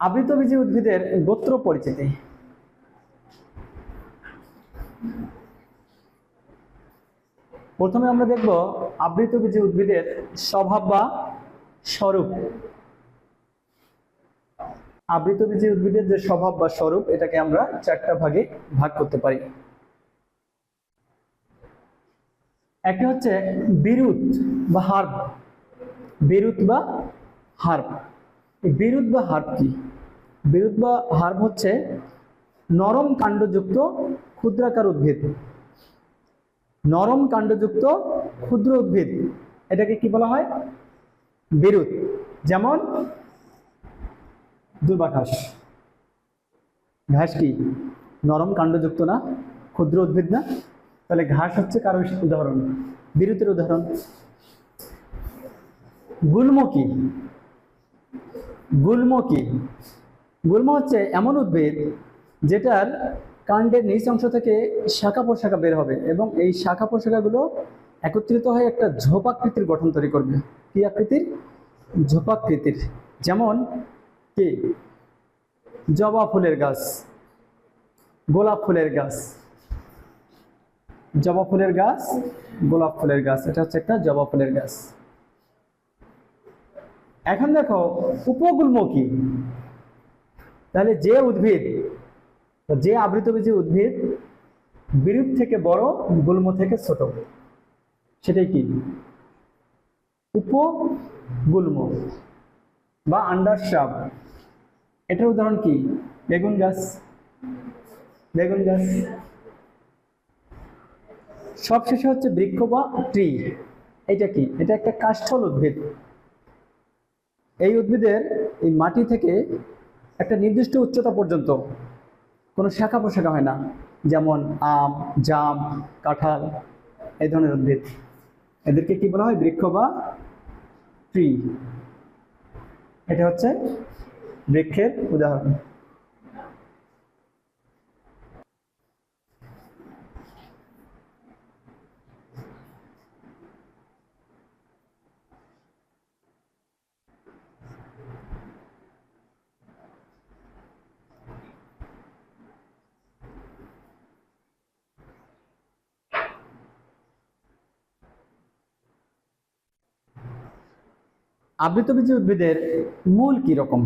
আবৃতবীজী উদ্ভিদের গোত্র পরিচিতি। প্রথমে আমরা দেখব আবৃতবীজী উদ্ভিদের স্বভাব বা স্বরূপ। আবৃতবীজী উদ্ভিদের যে স্বভাব বা স্বরূপ, এটাকে আমরা চারটা ভাগে ভাগ করতে পারি। একটা হচ্ছে বিরুৎ বা হার্ব। বিরুৎ বা হার্ব। বিরুৎ বা হার্ব কি? বিরুৎ বা হার্ব হচ্ছে নরম কাণ্ডযুক্ত ক্ষুদ্রাকার উদ্ভিদ। নরম কাণ্ডযুক্ত ক্ষুদ্র উদ্ভিদ, এটাকে কি বলা হয়? বিরুৎ যেমন দুর্বা ঘাস ঘাস কি? নরম কাণ্ডযুক্ত না, ক্ষুদ্র উদ্ভিদ না? তাহলে ঘাস হচ্ছে কারও উদাহরণ? বিরুতের উদাহরণ। গুল্ম কি? গুল্ম কি? গুল্ম হচ্ছে এমন উদ্ভিদ যেটার কাণ্ডের নিচ অংশ থেকে শাখা পোশাখা বের হবে এবং এই শাখা পোশাখাগুলো একত্রিত হয়ে একটা ঝোপাকৃতির গঠন তৈরি করবে। কি আকৃতির? ঝোপাকৃতির। যেমন কি? জবা ফুলের গাছ, গোলাপ ফুলের গাছ। জবা ফুলের গাছ, গোলাপ ফুলের গাছ। এটা হচ্ছে একটা জবা ফুলের গাছ। এখন দেখো উপগুল্ম কি তাহলে যে উদ্ভিদ যে আবৃতবীজী উদ্ভিদ বিরুপ থেকে বড়, গুল্ম থেকে ছোট, সেটাই কি? উপগুল্ম বা আন্ডার শাব এটার উদাহরণ কি? বেগুন গাছ। বেগুন গাছ। সবশেষে হচ্ছে বৃক্ষ বা ট্রি। এটা কি? এটা একটা কাষ্ঠল উদ্ভিদ। এই উদ্ভিদের এই মাটি থেকে একটা নির্দিষ্ট উচ্চতা পর্যন্ত কোনো শাখা পোশাখা হয় না। যেমন আম, জাম, কাঁঠাল, এই ধরনের উদ্ভিদ। এদেরকে কি বলা হয়? বৃক্ষ বা ট্রি। এটা হচ্ছে বৃক্ষের উদাহরণ। আবৃতবীজী উদ্ভিদের মূল কি রকম?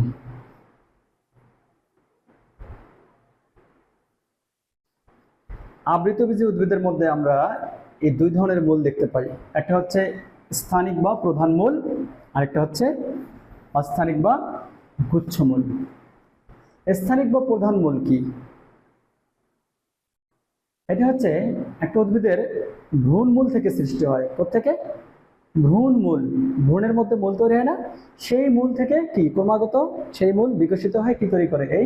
আবৃতবীজী উদ্ভিদের মধ্যে আমরা এই দুই ধরনের মূল দেখতে পাই। একটা হচ্ছে স্থানিক বা প্রধান মূল, আরেকটা হচ্ছে অস্থানিক বা গুচ্ছমূল স্থানিক বা প্রধান মূল কি? এটা হচ্ছে একটা উদ্ভিদের ভ্রূণ মূল থেকে সৃষ্টি হয় কোথেকে ভ্রূণ মূল। ভ্রূণের মধ্যে মূল তৈরি হয় না। সেই মূল থেকে কি? ক্রমাগত সেই মূল বিকশিত হয়, কি তৈরি করে? এই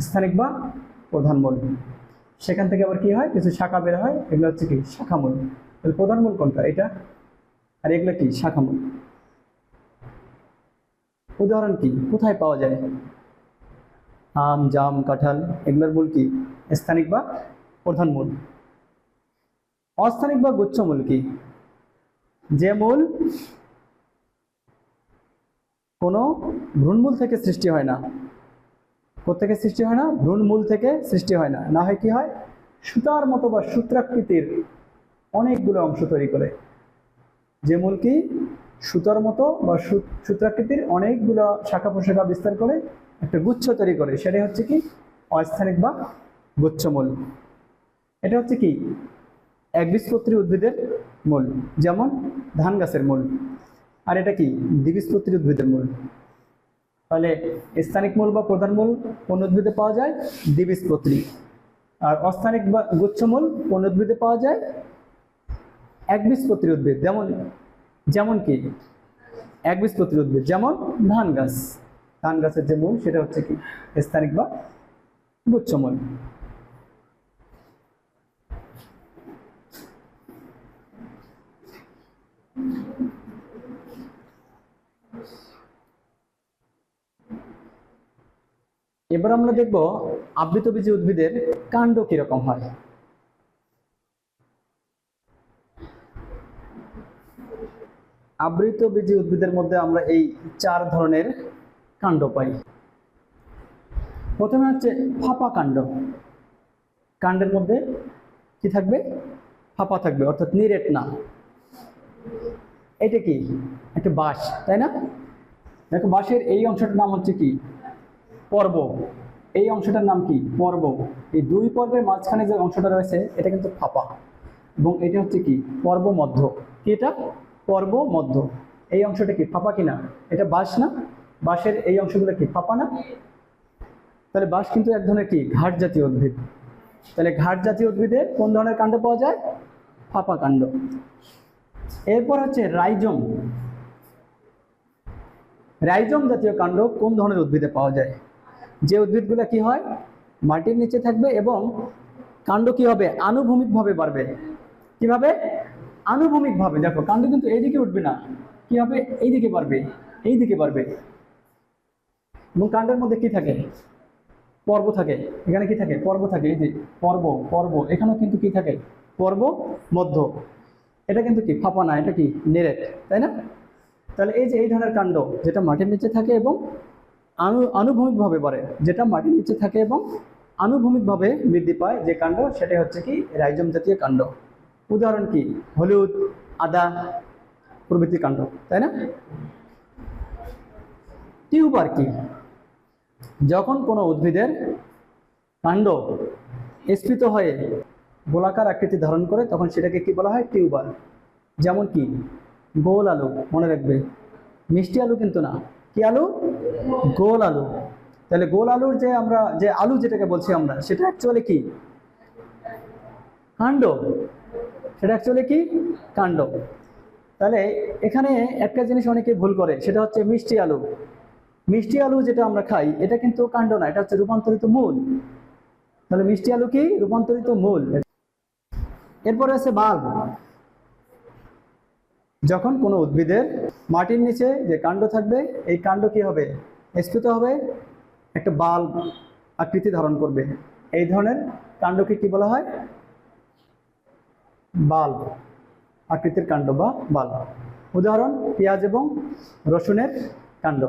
স্থানিক বা প্রধান মূল। সেখান থেকে আবার কি হয়? কিছু শাখা বের হয়। এগুলো হচ্ছে কি? শাখা মূল। তাহলে প্রধান মূল কোনটা? এটা। আর এগুলো কি? শাখা মূল। উদাহরণ কি? কোথায় পাওয়া যায়? আম, জাম, কাঁঠাল, এগুলোর মূল কি? স্থানিক বা প্রধান মূল। অস্থানিক বা গুচ্ছমূল কি? যে মূল কোনো ভ্রূণমূল থেকে সৃষ্টি হয় না। থেকে সৃষ্টি হয় না? ভ্রূণমূল থেকে সৃষ্টি হয় না। না হয় কি হয়? সুতার মতো বা সূত্রাকৃতির অনেকগুলো অংশ তৈরি করে। যে মূল কি? সুতার মতো বা সূত্রাকৃতির অনেকগুলো শাখা প্রশাখা বিস্তার করে একটা গুচ্ছ তৈরি করে। সেটাই হচ্ছে কি? অস্থানিক বা গুচ্ছমূল এটা হচ্ছে কি? একবীজপত্রী উদ্ভিদের মূল, যেমন ধান গাছের মূল। আর এটা কি? দ্বিবীজপত্রী উদ্ভিদের মূল। তাহলে স্থানিক মূল বা প্রধান মূল কোন উদ্ভিদে পাওয়া যায়? দ্বিবীজপত্রী। আর অস্থানিক বা গুচ্ছমূল কোন উদ্ভিদে পাওয়া যায়? একবীজপত্রী উদ্ভিদ। যেমন যেমন কি? একবীজপত্রী উদ্ভিদ, যেমন ধান গাছ। ধান গাছের যে মূল, সেটা হচ্ছে কি? স্থানিক বা গুচ্ছমূল এবার আমরা দেখব আবৃতবীজী উদ্ভিদের কাণ্ড কীরকম হয়। আবৃতবীজী উদ্ভিদের মধ্যে আমরা এই চার ধরনের কাণ্ড পাই। প্রথমে হচ্ছে ফাঁপা কাণ্ড। কাণ্ডের মধ্যে কি থাকবে? ফাঁপা থাকবে, অর্থাৎ নিরেট না। এটা কি? একটা বাঁশ, তাই না? দেখো, বাঁশের এই অংশটার নাম হচ্ছে কি? পর্ব। এই অংশটার নাম কি? পর্ব। এই দুই পর্বের মাঝখানে যে অংশটা রয়েছে, এটা কিন্তু ফাঁপা। এবং এটা হচ্ছে কি? পর্ব মধ্য কি এটা? পর্ব মধ্য এই অংশটা কি ফাঁপা কিনা? এটা বাঁশ না? বাঁশের এই অংশগুলো কি ফাঁপা না? তাহলে বাঁশ কিন্তু এক ধরনের কি? ঘাট জাতীয় উদ্ভিদ। তাহলে ঘাট জাতীয় উদ্ভিদে কোন ধরনের কাণ্ড পাওয়া যায়? ফাঁপা কাণ্ড। এরপর হচ্ছে রাইজম। রাইজম জাতীয় কাণ্ড কোন ধরনের উদ্ভিদে পাওয়া যায়? যে উদ্ভিদগুলো কি হয়? মাটির নিচে থাকবে এবং কাণ্ড কি হবে? আনুভূমিকভাবে বাড়বে। কীভাবে? আনুভূমিকভাবে। দেখো, কাণ্ড কিন্তু এইদিকে উঠবে না। কি হবে? এইদিকে বাড়বে। এইদিকে বাড়বে। এবং কাণ্ডের মধ্যে কি থাকে? পর্ব থাকে। এখানে কি থাকে? পর্ব থাকে। এই যে পর্ব পর্ব, এখানেও কিন্তু কি থাকে? পর্ব মধ্য। এটা কিন্তু কি? ফাঁপা না এটা কি? নেরেট, তাই না? তাহলে এই যে এই ধরনের কাণ্ড, যেটা মাটির নিচে থাকে এবং আনু, আনুভূমিকভাবে বাড়ে যেটা মাটির নিচে থাকে এবং আনুভূমিকভাবে বৃদ্ধি পায় যে কাণ্ড, সেটা হচ্ছে কি রাইজম জাতীয় কাণ্ড। উদাহরণ কি? হলুদ, আদা প্রভৃতি কাণ্ড, তাই না? টিউবার কি? যখন কোনো উদ্ভিদের কাণ্ড স্ফীত হয়ে গোলাকার আকৃতি ধারণ করে, তখন সেটাকে কি বলা হয়? টিউবার। যেমন কি, গোল আলু, মনে রাখবে। মিষ্টি আলু কিন্তু না। কি আলু? গোল আলু। তাহলে গোল আলুর যে আমরা, যে আলু যেটাকে বলছি আমরা, সেটা অ্যাকচুয়ালি কি? কাণ্ড। সেটা অ্যাকচুয়ালি কি? কাণ্ড। তাহলে এখানে একটা জিনিস অনেকে ভুল করে, সেটা হচ্ছে মিষ্টি আলু। মিষ্টি আলু যেটা আমরা খাই, এটা কিন্তু কাণ্ড না, এটা হচ্ছে রূপান্তরিত মূল। তাহলে মিষ্টি আলু কি? রূপান্তরিত মূল। এরপরে আছে বাল্ব। যখন কোনো উদ্ভিদের মাটির নিচে যে কাণ্ড থাকবে, এই কাণ্ড কি হবে? স্ফীত হবে, একটা বাল আকৃতি ধারণ করবে। এই ধরনের কাণ্ডকে কি বলা হয়? বাল আকৃতির কাণ্ড বা বাল উদাহরণ, পেঁয়াজ এবং রসুনের কাণ্ড।